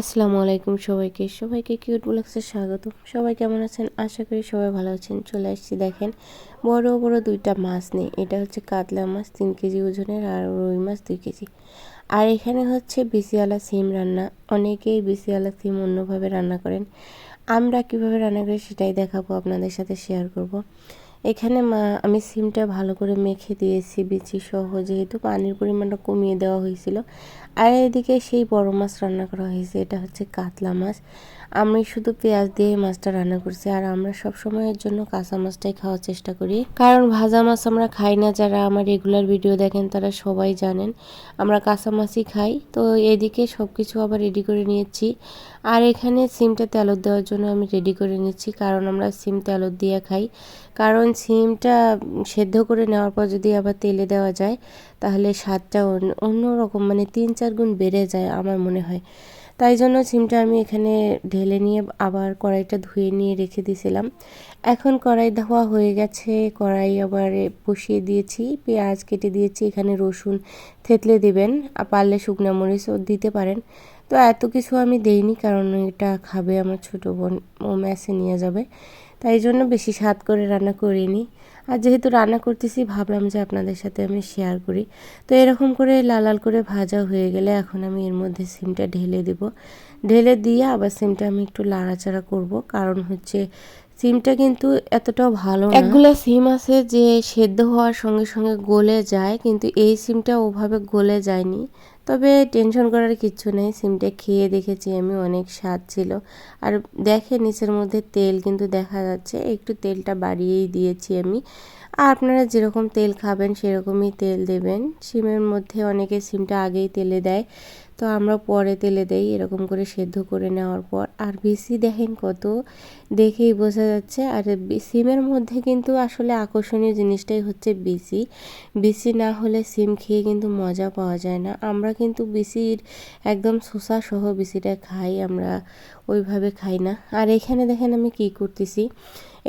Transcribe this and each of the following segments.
আসসালামু আলাইকুম সবাইকে। সবাইকে কিউট ব্লগসে স্বাগত সবাই কেমন আছেন? আশা করি সবাই ভালো আছেন। চলে আসছি দেখেন, বড় বড় দুইটা মাছ নেই এটা হচ্ছে কাতলা মাছ, তিন কেজি ওজনের, আর রুই মাছ দুই কেজি। আর এখানে হচ্ছে বিসিওয়ালা সিম রান্না। অনেকেই বিসিওয়ালা সিম অন্যভাবে রান্না করেন। আমরা কীভাবে রান্না করি সেটাই দেখাবো, আপনাদের সাথে শেয়ার করব। এখানে মা, আমি সিমটা ভালো করে মেখে দিয়েছি, বিচি সহ, যেহেতু পানির পরিমাণটা কমিয়ে দেওয়া হয়েছিল। আর এদিকে সেই বড় মাছ রান্না করা হয়েছে, এটা হচ্ছে কাতলা মাছ। আমি শুধু পেঁয়াজ দিয়ে মাছটা রান্না করছি, আর আমরা সব সময়ের জন্য কাঁচা মাছটাই খাওয়ার চেষ্টা করি। কারণ ভাজা মাছ আমরা খাই না, যারা আমার রেগুলার ভিডিও দেখেন তারা সবাই জানেন। আমরা কাঁচা মাছই খাই, তো এদিকে সব কিছু আবার রেডি করে নিয়েছি। আর এখানে সিমটা তেলত দেওয়ার জন্য আমি রেডি করে নিচ্ছি, কারণ আমরা সিম তেলত দিয়ে খাই। কারণ সিমটা সেদ্ধ করে নেওয়ার পর যদি আবার তেলে দেওয়া যায়, তাহলে স্বাদটা অন্য রকম মানে তিন চার গুণ বেড়ে যায় আমার মনে হয়। তাই জন্য সিমটা আমি এখানে ঢেলে নিয়ে আবার কড়াইটা ধুয়ে নিয়ে রেখে দিয়েছিলাম। এখন কড়াই ধোয়া হয়ে গেছে, কড়াই আবার বসিয়ে দিয়েছি, পেঁয়াজ কেটে দিয়েছি, এখানে রসুন থেতলে দেবেন, আর পারলে শুকনো মরিচও দিতে পারেন। তো এত কিছু আমি দেইনি, কারণ এটা খাবে আমার ছোটো বোন, ও ম্যাসে নিয়ে যাবে। তাই জন্য বেশি স্বাদ করে রান্না করিনি। আর যেহেতু রান্না করতেছি, ভাবলাম যে আপনাদের সাথে আমি শেয়ার করি। তো এরকম করে লাল লাল করে ভাজা হয়ে গেলে এখন আমি এর মধ্যে সিমটা ঢেলে দেব। ঢেলে দিয়ে আবার সিমটা আমি একটু লাড়াচাড়া করব। কারণ হচ্ছে সিমটা কিন্তু এতটাও ভালো একগুলো সিম আছে যে সেদ্ধ হওয়ার সঙ্গে সঙ্গে গলে যায়, কিন্তু এই সিমটা ওভাবে গলে যায়নি। তবে টেনশন করার কিচ্ছু নেই। সিমটা খেয়ে দেখেছি আমি, অনেক স্বাদ ছিল। আর দেখে নিচের মধ্যে তেল কিন্তু দেখা যাচ্ছে, একটু তেলটা বাড়িয়েই দিয়েছি আমি। আর আপনারা যেরকম তেল খাবেন, সেরকমই তেল দেবেন। সিমের মধ্যে অনেকে সিমটা আগেই তেলে দেয়, তো আমরা পরে তেলে দেই, এরকম করে সেদ্ধ করে নেওয়ার পর। আর বিসি দেখেন কত, দেখেই বোঝা যাচ্ছে। আর সিমের মধ্যে কিন্তু আসলে আকর্ষণীয় জিনিসটাই হচ্ছে বিসি। বিসি না হলে সিম খেয়ে কিন্তু মজা পাওয়া যায় না। আমরা কিন্তু বিসির একদম শোষা সহ বিসিটা খাই, আমরা ওইভাবে খাই না। আর এখানে দেখেন আমি কি করতেছি,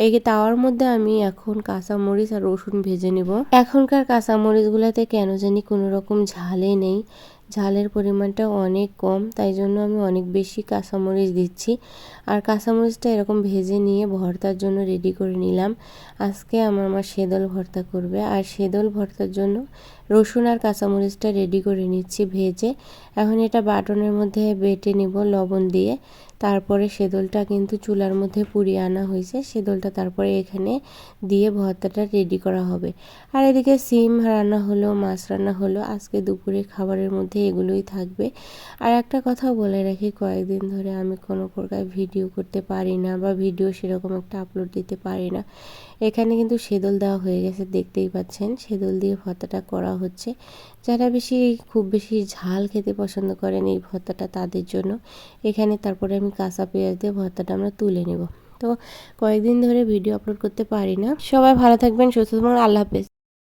এই তাওয়ার মধ্যে আমি এখন কাঁচামরিচ আর রসুন ভেজে নিব। এখনকার কাঁচা মরিচগুলোতে কেন জানি কোনো রকম ঝালে নেই। ঝালের পরিমাণটা অনেক কম, তাই জন্য আমি অনেক বেশি কাঁচামরিচ দিচ্ছি। আর কাঁচামরিচটা এরকম ভেজে নিয়ে ভর্তার জন্য রেডি করে নিলাম। আজকে আমার মা সেদল ভর্তা করবে। আর সেদল ভর্তার জন্য রসুন আর কাঁচামরিচটা রেডি করে নিচ্ছি ভেজে। এখন এটা বাটনের মধ্যে বেটে নিব লবণ দিয়ে। তারপরে সেদলটা কিন্তু চুলার মধ্যে পুড়িয়ে আনা হয়েছে। সেদলটা তারপরে এখানে দিয়ে ভর্তাটা রেডি করা হবে। আর এদিকে সিম রান্না হলো, মাছ রান্না হলো। আজকে দুপুরে খাবারের মধ্যে এগুলোই থাকবে। আর একটা কথা বলে রাখি, কয়েকদিন ধরে আমি কোনো প্রকার ভিডিও করতে পারি না বা ভিডিও সেরকম একটা আপলোড দিতে পারি না। এখানে কিন্তু সেদল দেওয়া হয়ে গেছে, দেখতেই পাচ্ছেন। সেদল দিয়ে ভর্তাটা করা হচ্ছে। যারা বেশি, খুব বেশি ঝাল খেতে পছন্দ করেন এই ভর্তাটা তাদের জন্য। এখানে তারপরে আমি কাঁচা পেঁয়াজ দিয়ে ভর্তাটা আমরা তুলে নেব। তো কয়েকদিন ধরে ভিডিও আপলোড করতে পারি না। সবাই ভালো থাকবেন, সুস্থ থাকবেন আল্লাহ হাফেজ।